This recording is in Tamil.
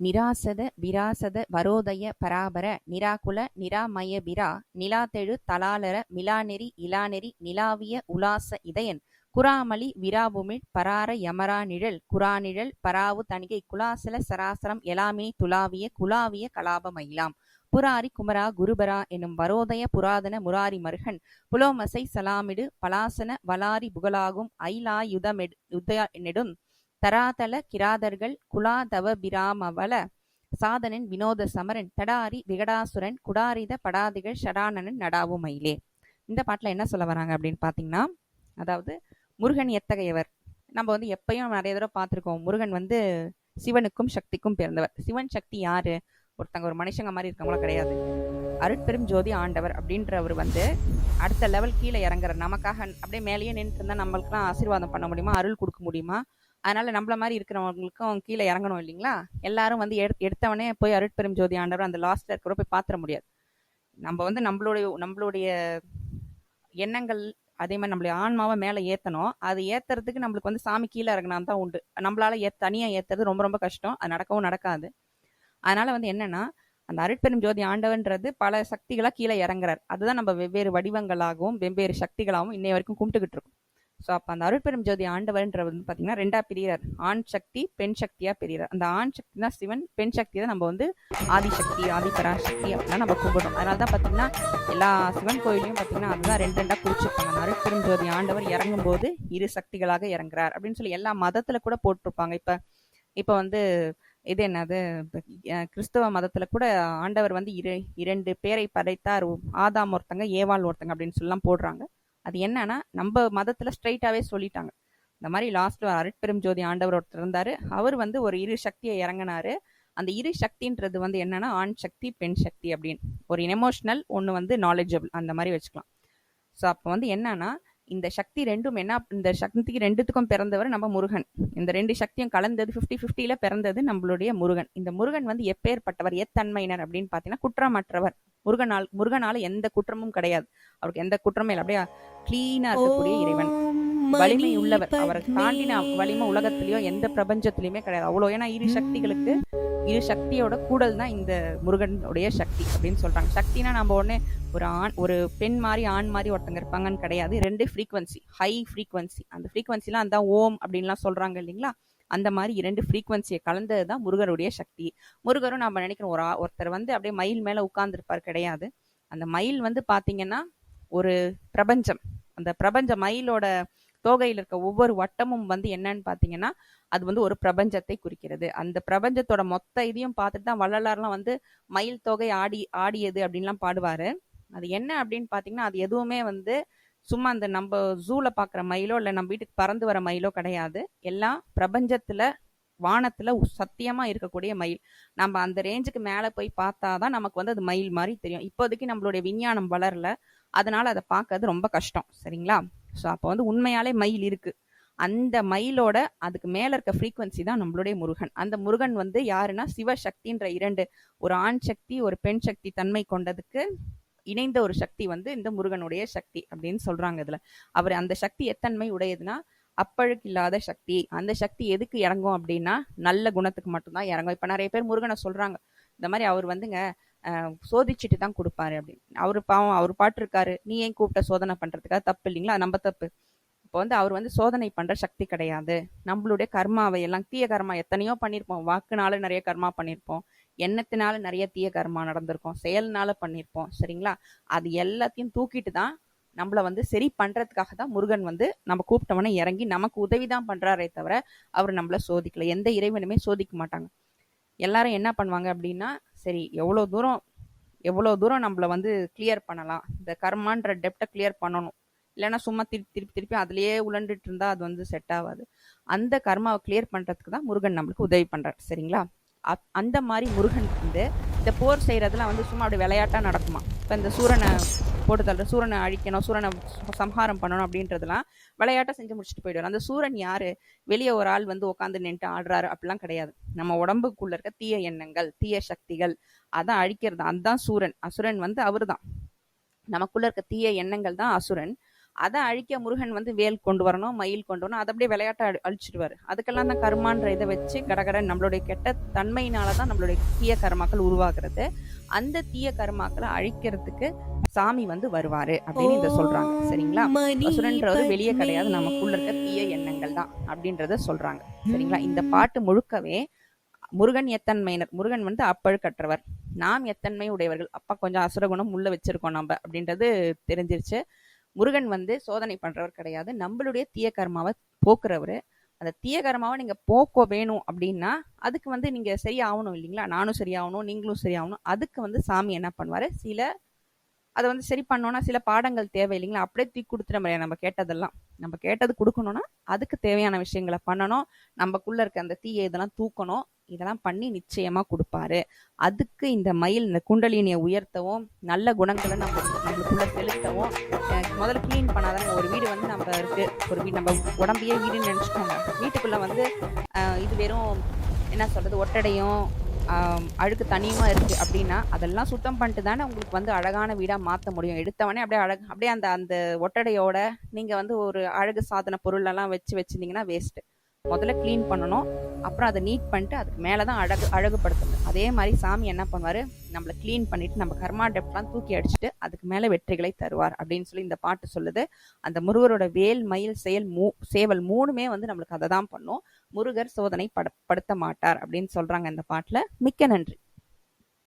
நிராசத விராசத வரோதய பராபர நிராகுல நிராமய பிரா நிலாத்தெழு தலாலர மிலாநெறி இலாநெறி நிலாவிய உலாச இதயன் குராமலி விராபுமிழ் பரார யமரா நிழல் குராநிழல் பராவு தணிகை குலாசல சராசரம் எலாமினி துலாவிய குலாவிய கலாபமயிலாம் புராரி குமரா குருபரா எனும் வரோதய புராதன முராரி மருகன் புலோமசை சலாமிடு பலாசன வலாரி புகழாகும் ஐலாயுதமெடு நெடும் தராதல கிராதர்கள் குலாதவபிராமவல சாதனன் வினோத சமரன் தடாரி விகடாசுரன் குடாரித படாதிகள் ஷடானனன் நடாவு மயிலே. இந்த பாட்டில் என்ன சொல்ல வராங்க அப்படின்னு பார்த்தீங்கன்னா அதாவது முருகன் எத்தகையவர்? நம்ம வந்து எப்பயும் நிறைய தடவை பார்த்துருக்கோம் முருகன் வந்து சிவனுக்கும் சக்திக்கும் பிறந்தவர். சிவன் சக்தி யாரு? ஒருத்தங்க ஒரு மனுஷங்க மாதிரி இருக்கவங்களும் கிடையாது. அருட்பெரும் ஜோதி ஆண்டவர் அப்படின்றவர் வந்து அடுத்த லெவல் கீழே இறங்குற நமக்காக அப்படியே மேலேயே நின்று இருந்தால் நம்மளுக்குலாம் ஆசீர்வாதம் பண்ண முடியுமா? அருள் கொடுக்க முடியுமா? அதனால நம்மள மாதிரி இருக்கிறவங்களுக்கும் கீழே இறங்கணும் இல்லைங்களா? எல்லாரும் வந்து எடுத்து எடுத்தவனே போய் அருட்பெரும் ஜோதி ஆண்டவர் அந்த லாஸ்ட்ல இருக்கிற போய் பாத்திர முடியாது. நம்ம வந்து நம்மளுடைய நம்மளுடைய எண்ணங்கள் அதே மாதிரி நம்மளுடைய ஆன்மாவை மேலே ஏற்றணும் அது ஏற்றுறதுக்கு நம்மளுக்கு வந்து சாமி கீழே இறங்கினா தான் உண்டு. நம்மளால ஏ தனியாக ஏற்றுறது ரொம்ப ரொம்ப கஷ்டம். அது நடக்கவும் நடக்காது. அதனால வந்து என்னன்னா அந்த அருட்பெரும் ஜோதி ஆண்டவன்றது பல சக்திகளாக கீழே இறங்குறார். அதுதான் நம்ம வெவ்வேறு வடிவங்களாகவும் வெவ்வேறு சக்திகளாகவும் இன்னை வரைக்கும் கும்பிட்டுக்கிட்டு இருக்கோம். ஸோ அப்போ அந்த அருட்பெரும் ஜோதி ஆண்டவர்ன்ற வந்து பார்த்தீங்கன்னா ரெண்டா பிரியார் ஆண் சக்தி பெண் சக்தியாக பிரியார் அந்த ஆண் சக்தி தான் சிவன் பெண் சக்தி தான் நம்ம வந்து ஆதிசக்தி ஆதிபராசக்தி அப்படிலாம் நம்ம கும்பிடுறோம். அதனால தான் பார்த்தீங்கன்னா எல்லா சிவன் கோயிலையும் பார்த்தீங்கன்னா அதுதான் ரெண்டு ரெண்டாக குறிச்சிருப்பாங்க அந்த அருட்பெரும் ஜோதி ஆண்டவர் இறங்கும் போது இரு சக்திகளாக இறங்குறார் அப்படின்னு சொல்லி எல்லா மதத்தில் கூட போட்டிருப்பாங்க. இப்போ இப்போ வந்து இது என்னது? கிறிஸ்தவ மதத்துல கூட ஆண்டவர் வந்து இரு இரண்டு பேரை படைத்தார். ஆதாம் ஒருத்தங்க ஏவாள் ஒருத்தங்க அப்படின்னு சொல்லலாம் போடுறாங்க. அது என்னன்னா நம்ம மதத்துல ஸ்ட்ரைட்டாவே சொல்லிட்டாங்க. இந்த மாதிரி லாஸ்ட்ல அருட்பெரும் ஜோதி ஆண்டவர் ஒருத்தர் இருந்தாரு. அவர் வந்து ஒரு இரு சக்தியை இறங்கினாரு. அந்த இரு சக்தின்றது வந்து என்னன்னா ஆண் சக்தி பெண் சக்தி அப்படின்னு. ஒரு எமோஷனல் ஒன்று வந்து நாலேஜபிள் அந்த மாதிரி வச்சுக்கலாம். ஸோ அப்போ வந்து என்னன்னா இந்த சக்தி ரெண்டும் என்ன இந்த சக்திக்கு ரெண்டுத்துக்கும் பிறந்தவர் நம்ம முருகன். இந்த ரெண்டு சக்தியும் கலந்தது ஃபிஃப்டி ஃபிஃப்டியில பிறந்தது நம்மளுடைய முருகன். இந்த முருகன் வந்து எப்பேற்பட்டவர் எத்தன்மையினர் அப்படின்னு பார்த்தீங்கன்னா குற்றமற்றவர். முருகனால் முருகனால எந்த குற்றமும் கிடையாது. அவருக்கு எந்த குற்றமே இல்லை. அப்படியே கிளீனா இருக்கக்கூடிய இறைவன். வலிமை உள்ளவர் அவரை தாண்டின வலிமை உலகத்திலயோ எந்த பிரபஞ்சத்திலயுமே கிடையாது. அவ்வளோ ஏன்னா இரு சக்திகளுக்கு இரு சக்தியோட கூடல் தான் இந்த முருகனுடைய சக்தி அப்படின்னு சொல்றாங்க. சக்தினா நம்ம உடனே ஒரு ஆண் ஒரு பெண் மாதிரி ஆண் மாதிரி ஒருத்தங்க இருப்பாங்கன்னு கிடையாது. ரெண்டு ஃப்ரீக்வன்சி ஹை ஃப்ரீக்வன்சி அந்த ஃப்ரீக்வன்சிலாம் அந்த ஓம் அப்படின்லாம் சொல்றாங்க இல்லைங்களா? அந்த மாதிரி இரண்டு ஃப்ரீக்வன்சியை கலந்தது தான் முருகருடைய சக்தி. முருகரும் நம்ம நினைக்கிறோம் ஒரு ஒருத்தர் வந்து அப்படியே மயில் மேலே உட்கார்ந்துருப்பார் கிடையாது. அந்த மயில் வந்து பார்த்தீங்கன்னா ஒரு பிரபஞ்சம். அந்த பிரபஞ்ச மயிலோட தோகையில் இருக்க ஒவ்வொரு வட்டமும் வந்து என்னன்னு பார்த்தீங்கன்னா அது வந்து ஒரு பிரபஞ்சத்தை குறிக்கிறது. அந்த பிரபஞ்சத்தோட மொத்த இதையும் பார்த்துட்டு தான் வள்ளலார்லாம் வந்து மயில் தொகை ஆடி ஆடியது அப்படின்லாம் பாடுவார். அது என்ன அப்படின்னு பார்த்தீங்கன்னா அது எதுவுமே வந்து சும்மா அந்த நம்ம ஜூல பார்க்குற மயிலோ இல்லை நம்ம வீட்டுக்கு பறந்து வர மயிலோ கிடையாது. எல்லாம் பிரபஞ்சத்தில் வானத்தில் சத்தியமாக இருக்கக்கூடிய மயில். நம்ம அந்த ரேஞ்சுக்கு மேலே போய் பார்த்தா தான் நமக்கு வந்து அது மயில் மாதிரி தெரியும். இப்போதைக்கு நம்மளுடைய விஞ்ஞானம் வளரல. அதனால அதை பார்க்கறது ரொம்ப கஷ்டம். சரிங்களா? ஸோ அப்போ வந்து உண்மையாலே மயில் இருக்குது அந்த மயிலோட அதுக்கு மேல இருக்க ஃப்ரீக்வன்சி தான் நம்மளுடைய முருகன். அந்த முருகன் வந்து யாருன்னா சிவசக்தின்ற இரண்டு ஒரு ஆண் சக்தி ஒரு பெண் சக்தி தன்மை கொண்டதுக்கு இணைந்த ஒரு சக்தி வந்து இந்த முருகனுடைய சக்தி அப்படின்னு சொல்றாங்க இதுல. அவர் அந்த சக்தி எத்தன்மை உடையதுன்னா அப்பழுக்கு இல்லாத சக்தி. அந்த சக்தி எதுக்கு இறங்கும் அப்படின்னா நல்ல குணத்துக்கு மட்டும்தான் இறங்கும். இப்ப நிறைய பேர் முருகனை சொல்றாங்க. இந்த மாதிரி அவர் வந்துங்க சோதிச்சுட்டு தான் கொடுப்பாரு அப்படின்னு. அவரு பாவம் அவர் பாட்டு இருக்காரு நீ ஏன் கூப்பிட்ட சோதனை பண்றதுக்காக தப்பு இல்லைங்களா? நம்ம தப்பு. இப்போ வந்து அவர் வந்து சோதனை பண்ற சக்தி கிடையாது. நம்மளுடைய கர்மாவை எல்லாம் தீய கர்மா எத்தனையோ பண்ணியிருப்போம் வாக்குனால நிறைய கர்மா பண்ணியிருப்போம் எண்ணத்தினால நிறைய தீய கர்மா நடந்திருக்கும். செயல்னால பண்ணியிருப்போம் சரிங்களா? அது எல்லாத்தையும் தூக்கிட்டு தான் நம்மள வந்து சரி பண்றதுக்காக தான் முருகன் வந்து நம்ம கூப்பிட்டவனே இறங்கி நமக்கு உதவி தான் பண்றாரே தவிர அவர் நம்மள சோதிக்கல. எந்த இறைவனுமே சோதிக்க மாட்டாங்க. எல்லாரும் என்ன பண்ணுவாங்க அப்படின்னா சரி எவ்வளோ தூரம் எவ்வளோ தூரம் நம்மள வந்து கிளியர் பண்ணலாம். இந்த கர்மான்ற டெப்டை கிளியர் பண்ணணும். இல்லைன்னா சும்மா திருப்பி திருப்பி திருப்பி அதுலேயே உழண்டுட்டு இருந்தால் அது வந்து செட் ஆகாது அந்த கர்மாவை கிளியர் பண்ணுறதுக்கு தான் முருகன் நம்மளுக்கு உதவி பண்றாரு. சரிங்களா? அந்த மாதிரி முருகன் வந்து இந்த போர் செய்கிறதுலாம் வந்து சும்மா அப்படி விளையாட்டாக நடக்குமா? இப்போ இந்த சூரனை போட்டு தள்ளுற சூரனை அழிக்கணும் சூரனை சம்ஹாரம் பண்ணணும் அப்படின்றதுலாம் விளையாட்டாக செஞ்சு முடிச்சுட்டு போயிடுவார். அந்த சூரன் யார்? வெளியே ஒரு ஆள் வந்து உட்காந்து நின்று ஆடுறாரு. அப்படிலாம் கிடையாது. நம்ம உடம்புக்குள்ள இருக்க தீய எண்ணங்கள் தீய சக்திகள் அதான் அழிக்கிறது. அதுதான் சூரன். அசுரன் வந்து அவர் தான் நமக்குள்ள இருக்க தீய எண்ணங்கள் தான் அசுரன். அதை அழிக்க முருகன் வந்து வேல் கொண்டு வரணும் மயில் கொண்டு வரணும். அதை அப்படியே விளையாட்டை அழி அழிச்சிடுவாரு அதுக்கெல்லாம் தான் கர்மான்ற இதை வச்சு கடகட நம்மளுடைய கெட்ட தன்மையினால தான் நம்மளுடைய தீய கர்மாக்கள் உருவாகிறது. அந்த தீய கர்மாக்களை அழிக்கிறதுக்கு சாமி வந்து வருவாரு அப்படின்னு இதை சொல்றாங்க. சரிங்களா? அசுரன்றவர் வெளியே கிடையாது. நமக்குள்ள இருக்க தீய எண்ணங்கள் தான் அப்படின்றத சொல்றாங்க. சரிங்களா? இந்த பாட்டு முழுக்கவே முருகன் எத்தன்மையினர். முருகன் வந்து அப்பழுக்கற்றவர். நாம் எத்தன்மை உடையவர்கள். அப்பா கொஞ்சம் அசுரகுணம் உள்ள வச்சிருக்கோம் நம்ம அப்படின்றது தெரிஞ்சிருச்சு. முருகன் வந்து சோதனை பண்றவர் கிடையாது. நம்மளுடைய தீய கர்மாவை போக்குறவர். அந்த தீய கர்மாவை நீங்க போக்க வேணும் அப்படின்னா அதுக்கு வந்து நீங்க சரியாகணும் இல்லைங்களா? நானும் சரியாகணும் நீங்களும் சரியாகணும். அதுக்கு வந்து சாமி என்ன பண்ணுவாரு? சில அதை வந்து சரி பண்ணோம்னா சில பாடங்கள் தேவை இல்லைங்களா? அப்படியே தூக்கி கொடுத்துட முடியாது நம்ம கேட்டதெல்லாம். நம்ம கேட்டது கொடுக்கணும்னா அதுக்கு தேவையான விஷயங்களை பண்ணணும். நமக்குள்ள இருக்க அந்த தீயை இதெல்லாம் தூக்கணும். இதெல்லாம் பண்ணி நிச்சயமா கொடுப்பாரு. அதுக்கு இந்த மயில் இந்த குண்டலினியை உயர்த்தவும் நல்ல குணங்களை நம்ம நம்மளுக்குள்ள செலுத்தவும் முதல்ல க்ளீன் பண்ணாதானே ஒரு வீடு வந்து நம்ம இருக்கு. ஒரு வீடு நம்ம உடம்பையே வீடுன்னு நினச்சிக்கோங்க. வீட்டுக்குள்ள வந்து இது வெறும் என்ன சொல்றது? ஒட்டடையும் அழுக்கு தனியுமா இருக்கு அப்படின்னா அதெல்லாம் சுத்தம் பண்ணிட்டு தானே உங்களுக்கு வந்து அழகான வீடா மாற்ற முடியும். எடுத்தவனே அப்படியே அழகு அப்படியே அந்த அந்த ஒட்டடையோட நீங்க வந்து ஒரு அழகு சாதன பொருள் எல்லாம் வச்சு வச்சிருந்தீங்கன்னா வேஸ்ட் முதல்ல க்ளீன் பண்ணணும். அப்புறம் அதை நீட் பண்ணிட்டு அதுக்கு மேலே தான் அழகு அழகுபடுத்தணும். அதே மாதிரி சாமி என்ன பண்ணுவார்? நம்மளை க்ளீன் பண்ணிட்டு நம்ம கர்மா டெப்ட்லாம் தூக்கி அடிச்சுட்டு அதுக்கு மேலே வெற்றிகளை தருவார் அப்படின்னு சொல்லி இந்த பாட்டு சொல்லுது. அந்த முருகரோட வேல் மயில் செயல் மூ சேவல் மூணுமே வந்து நம்மளுக்கு அதை தான் பண்ணும். முருகர் சோதனை பட படுத்த மாட்டார் அப்படின்னு சொல்கிறாங்க இந்த பாட்டில். மிக்க நன்றி.